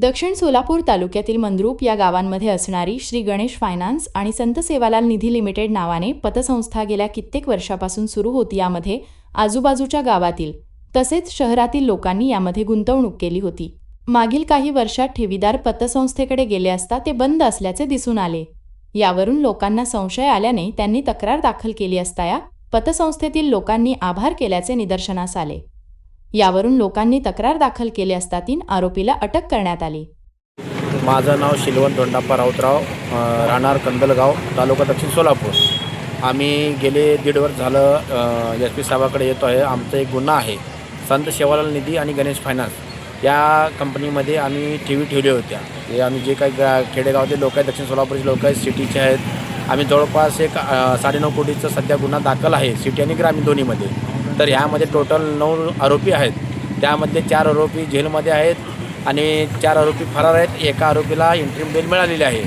दक्षिण सोलापूर तालुक्यातील मंद्रूप या गावांमध्ये असणारी श्री गणेश फायनान्स आणि संत सेवालाल निधी लिमिटेड नावाने पतसंस्था गेल्या कित्येक वर्षापासून सुरू होती यामध्ये आजूबाजूच्या गावातील तसेच शहरातील लोकांनी यामध्ये गुंतवणूक केली होती. मागील काही वर्षात ठेवीदार पतसंस्थेकडे गेले असता ते बंद असल्याचे दिसून आले. यावरून लोकांना संशय आल्याने त्यांनी तक्रार दाखल केली असता या पतसंस्थेतील लोकांनी आभार केल्याचे निदर्शनास आले. यावरून लोकांनी तक्रार दाखल केली असता तीन आरोपीला अटक करण्यात आली. माझं नाव शिलवंत दोंडाप्पा राऊतराव राहणार कंदलगाव तालुका दक्षिण सोलापूर. आम्ही गेले दीड वर्ष झालं एस पी साहेबाकडे येतो आहे. आमचा एक गुन्हा आहे. संत शेवालाल निधी आणि गणेश फायनान्स. या कंपनीमध्ये आम्ही टी व्ही ठेवल्या होत्या. हे आम्ही जे काही गा खेडेगावातील लोक आहेत दक्षिण सोलापूरचे लोक आहेत सिटीचे आहेत. आम्ही जवळपास एक साडेनऊ कोटीचा सध्या गुन्हा दाखल आहे सिटी आणि ग्रामीण दोन्हीमध्ये. तर ह्यामध्ये टोटल नऊ आरोपी आहेत. त्यामध्ये चार आरोपी जेलमध्ये आहेत आणि चार आरोपी फरार आहेत. एका आरोपीला इंट्रीम बेल मिळालेली आहे.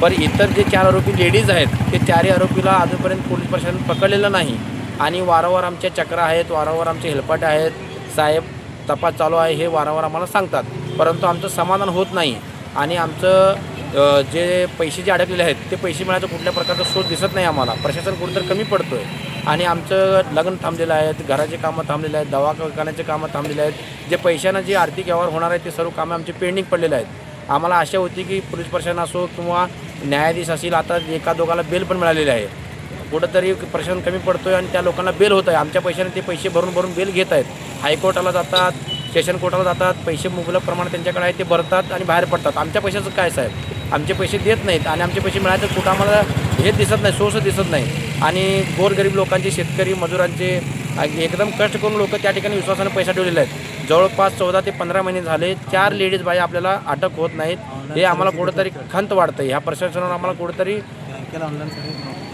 पण इतर जे चार आरोपी लेडीज आहेत ते चारही आरोपीला अजूनपर्यंत पोलीस प्रशासन पकडलेलं नाही. आणि वारंवार आमच्या चक्र आहेत वारंवार आमचे हेल्पट आहेत. साहेब तपास चालू आहे हे वारंवार आम्हाला सांगतात. परंतु आमचं समाधान होत नाही. आणि आमचं जे पैसे जे अडकलेले आहेत ते पैसे मिळायचं कुठल्या प्रकारचा शोध दिसत नाही आम्हाला. प्रशासन कुठेतरी कमी पडतो आहे आणि आमचं लग्न थांबलेलं आहे घराचे कामं थांबलेले आहेत दवाखान्याचे कामं थांबलेले आहेत. जे पैशानं जे आर्थिक व्यवहार होणार आहे ते सर्व कामं आमचे पेंडिंग पडलेले आहेत. आम्हाला आशा होती की पोलीस प्रशासन असो किंवा न्यायाधीश असेल आता एका दोघाला बेल पण मिळालेली आहे. कुठंतरी प्रशासन कमी पडतो आहे आणि त्या लोकांना बेल होत आहे. आमच्या पैशाने ते पैसे भरून भरून बेल घेत आहेत. हायकोर्टाला जातात सेशन कोर्टाला जातात पैसे मुबलक प्रमाणात त्यांच्याकडे आहे ते भरतात आणि बाहेर पडतात. आमच्या पैशाचं काय साहेब? आमचे पैसे देत नाहीत आणि आमचे पैसे मिळायचं कुठं आम्हाला हे दिसत नाही सोसं दिसत नाही. आणि गोरगरीब लोकांचे शेतकरी मजुरांचे एकदम कष्ट करून लोक त्या ठिकाणी विश्वासाने पैसा ठेवलेले आहेत. जवळपास चौदा ते पंधरा महिने झाले चार लेडीज बाई आपल्याला अटक होत नाहीत. हे आम्हाला कुठंतरी खंत वाढतं ह्या प्रशासनावर आम्हाला कुठंतरी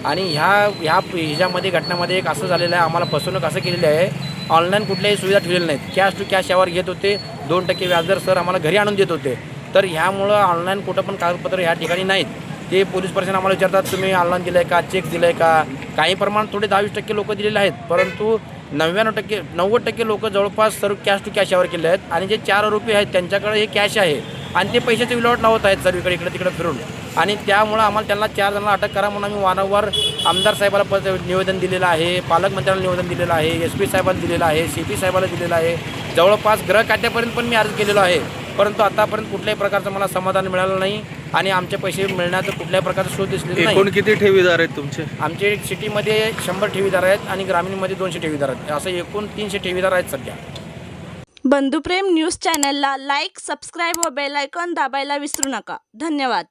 आणि ह्या ह्या ह्याच्यामध्ये घटनामध्ये एक असं झालेलं आहे आम्हाला फसवणूक असं केलेली आहे. ऑनलाईन कुठल्याही सुविधा ठेवलेल्या नाहीत. कॅश टू कॅश यावर घेत होते. दोन टक्के व्याजदर सर आम्हाला घरी आणून देत होते. तर ह्यामुळं ऑनलाईन कुठं पण कागदपत्र ह्या ठिकाणी नाहीत. ते पोलीस प्रशासन आम्हाला विचारतात तुम्ही ऑनलाईन दिलं आहे का? चेक दिलं आहे का? काही प्रमाणात थोडे दहावीस टक्के लोक दिलेले आहेत परंतु नव्याण्णव टक्के नव्वद टक्के लोक जवळपास सर्व कॅश टू कॅश यावर केले आहेत आणि जे चार आरोपी आहेत त्यांच्याकडे हे कॅश आहे आणि ते पैशाचे विल्हेवाट लावत आहेत सर्वीकडे इकडे तिकडे फिरून. आणि त्यामुळं आम्हाला त्यांना चार जणांना अटक करा म्हणून आम्ही वारंवार आमदार साहेबाला पद निवेदन दिलेलं आहे पालकमंत्र्यांना निवेदन दिलेलं आहे एस पी साहेबांना दिलेलं आहे सी पी साहेबाला दिलेलं आहे. जवळपास ग्रह खात्यापर्यंत पण मी अर्ज केलेलो आहे. परंतु आतापर्यंत कुठल्याही प्रकारचं मला समाधान मिळालं नाही आणि आमचे पैसे मिळण्याचं कुठल्याही प्रकारचं शोध दिसलेला एकूण नाही किती ठेवीदार आहेत तुमचे? आमचे सिटीमध्ये शंभर ठेवीदार आहेत आणि ग्रामीणमध्ये दोनशे ठेवीदार आहेत. असं एकूण तीनशे ठेवीदार आहेत सध्या. बंधुप्रेम न्यूज चॅनलला लाईक सबस्क्राईब व बेल आयकॉन दाबायला विसरू नका. धन्यवाद.